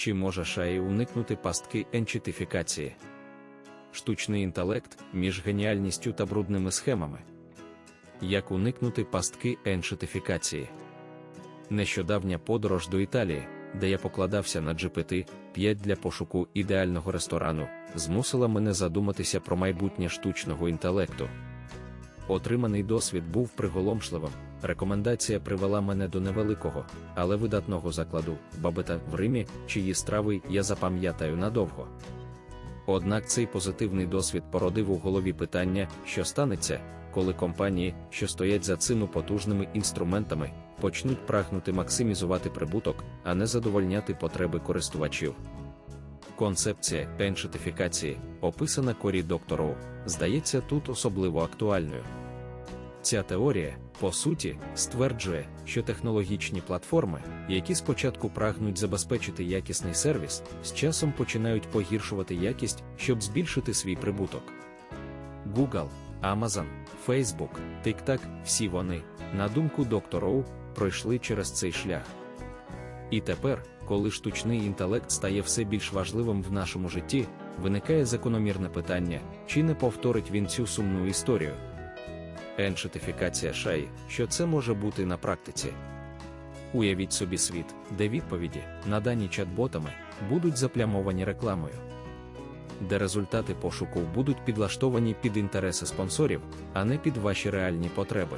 Чи може шаї уникнути пастки енчитифікації? Штучний інтелект між геніальністю та брудними схемами. Як уникнути пастки енчитифікації? Нещодавня подорож до Італії, де я покладався на GPT-5 для пошуку ідеального ресторану, змусила мене задуматися про майбутнє штучного інтелекту. Отриманий досвід був приголомшливим. Рекомендація привела мене до невеликого, але видатного закладу бабета в Римі, чиї страви я запам'ятаю надовго. Однак цей позитивний досвід породив у голові питання, що станеться, коли компанії, що стоять за цими потужними інструментами, почнуть прагнути максимізувати прибуток, а не задовольняти потреби користувачів. Концепція еншитифікації, описана корі доктору, здається тут особливо актуальною. Ця теорія, по суті, стверджує, що технологічні платформи, які спочатку прагнуть забезпечити якісний сервіс, з часом починають погіршувати якість, щоб збільшити свій прибуток. Google, Amazon, Facebook, TikTok – всі вони, на думку доктора пройшли через цей шлях. І тепер, коли штучний інтелект стає все більш важливим в нашому житті, виникає закономірне питання, чи не повторить він цю сумну історію. Еншитифікація шаї, що це може бути на практиці. Уявіть собі світ, де відповіді, надані чат-ботами, будуть заплямовані рекламою, де результати пошуку будуть підлаштовані під інтереси спонсорів, а не під ваші реальні потреби.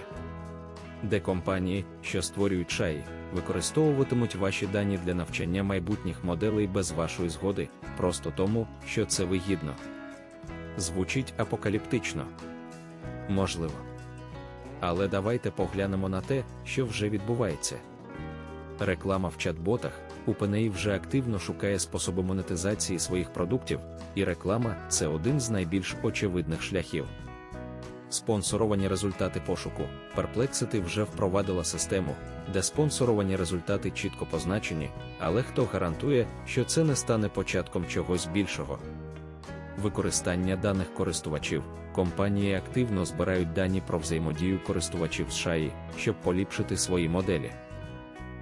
Де компанії, що створюють шаї, використовуватимуть ваші дані для навчання майбутніх моделей без вашої згоди, просто тому, що це вигідно. Звучить апокаліптично. Можливо. Але давайте поглянемо на те, що вже відбувається. Реклама в чат-ботах, OpenAI вже активно шукає способи монетизації своїх продуктів, і реклама це один з найбільш очевидних шляхів. Спонсоровані результати пошуку. Perplexity вже впровадила систему, де спонсоровані результати чітко позначені, але хто гарантує, що це не стане початком чогось більшого. Використання даних користувачів. Компанії активно збирають дані про взаємодію користувачів з шаї, щоб поліпшити свої моделі.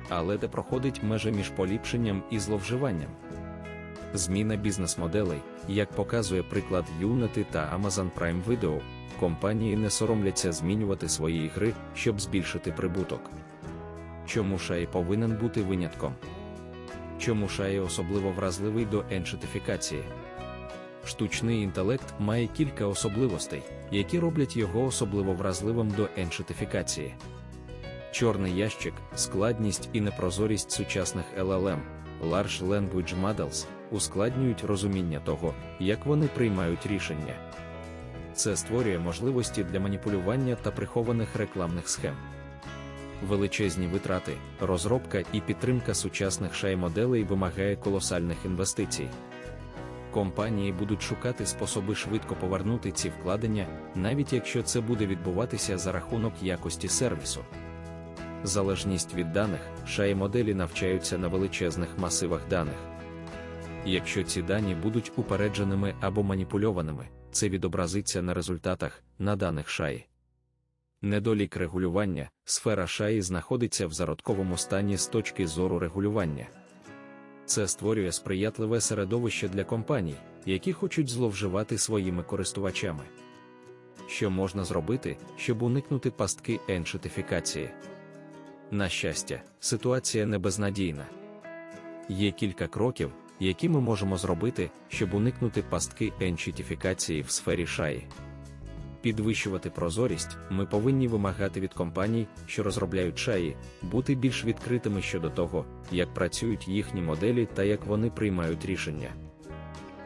Але де проходить межа між поліпшенням і зловживанням? Зміна бізнес-моделей, як показує приклад Unity та Amazon Prime Video, компанії не соромляться змінювати свої ігри, щоб збільшити прибуток. Чому шаї повинен бути винятком? Чому шаї особливо вразливий до еншитифікації? Штучний інтелект має кілька особливостей, які роблять його особливо вразливим до еншитифікації. Чорний ящик, складність і непрозорість сучасних LLM, Large Language Models, ускладнюють розуміння того, як вони приймають рішення. Це створює можливості для маніпулювання та прихованих рекламних схем. Величезні витрати, розробка і підтримка сучасних шай-моделей вимагає колосальних інвестицій. Компанії будуть шукати способи швидко повернути ці вкладення, навіть якщо це буде відбуватися за рахунок якості сервісу. Залежність від даних, шаї моделі навчаються на величезних масивах даних. Якщо ці дані будуть упередженими або маніпульованими, це відобразиться на результатах, на даних шаї. Недолік регулювання, сфера шаї знаходиться в зародковому стані з точки зору регулювання. Це створює сприятливе середовище для компаній, які хочуть зловживати своїми користувачами. Що можна зробити, щоб уникнути пастки еншитифікації? На щастя, ситуація не безнадійна. Є кілька кроків, які ми можемо зробити, щоб уникнути пастки еншитифікації в сфері шаї. Підвищувати прозорість, ми повинні вимагати від компаній, що розробляють шаї, бути більш відкритими щодо того, як працюють їхні моделі та як вони приймають рішення.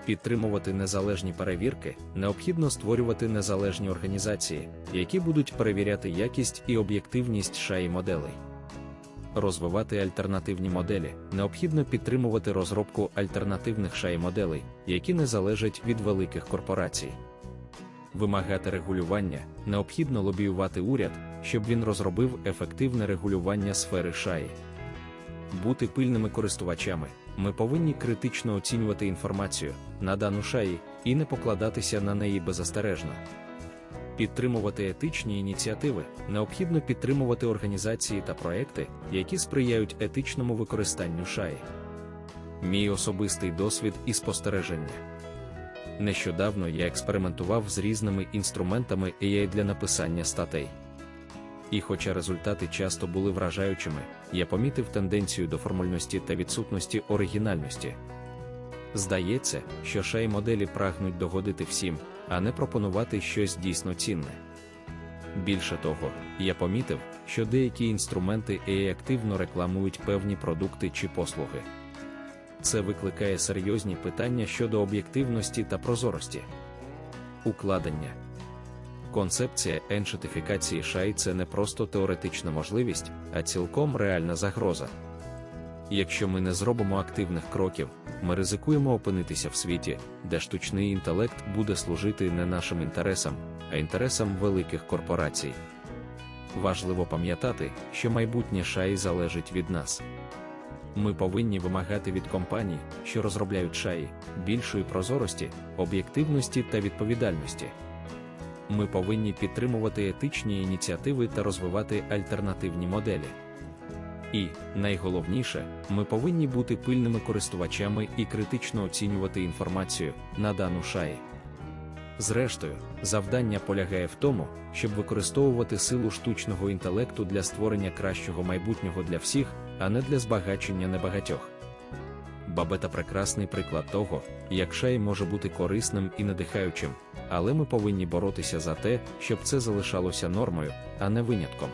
Підтримувати незалежні перевірки, необхідно створювати незалежні організації, які будуть перевіряти якість і об'єктивність шаї моделей. Розвивати альтернативні моделі, необхідно підтримувати розробку альтернативних шаї моделей, які не залежать від великих корпорацій вимагати регулювання, необхідно лобіювати уряд, щоб він розробив ефективне регулювання сфери шаї. Бути пильними користувачами, ми повинні критично оцінювати інформацію, надану шаї, і не покладатися на неї беззастережно. Підтримувати етичні ініціативи, необхідно підтримувати організації та проекти, які сприяють етичному використанню шаї. Мій особистий досвід і спостереження. Нещодавно я експериментував з різними інструментами AI для написання статей. І хоча результати часто були вражаючими, я помітив тенденцію до формульності та відсутності оригінальності. Здається, що шай моделі прагнуть догодити всім, а не пропонувати щось дійсно цінне. Більше того, я помітив, що деякі інструменти AI активно рекламують певні продукти чи послуги. Це викликає серйозні питання щодо об'єктивності та прозорості. Укладення Концепція еншетифікації шай це не просто теоретична можливість, а цілком реальна загроза. Якщо ми не зробимо активних кроків, ми ризикуємо опинитися в світі, де штучний інтелект буде служити не нашим інтересам, а інтересам великих корпорацій. Важливо пам'ятати, що майбутнє шаї залежить від нас. Ми повинні вимагати від компаній, що розробляють шаї, більшої прозорості, об'єктивності та відповідальності. Ми повинні підтримувати етичні ініціативи та розвивати альтернативні моделі. І, найголовніше, ми повинні бути пильними користувачами і критично оцінювати інформацію, надану шаї. Зрештою, завдання полягає в тому, щоб використовувати силу штучного інтелекту для створення кращого майбутнього для всіх, а не для збагачення небагатьох. Бабета прекрасний приклад того, як шай може бути корисним і надихаючим, але ми повинні боротися за те, щоб це залишалося нормою, а не винятком.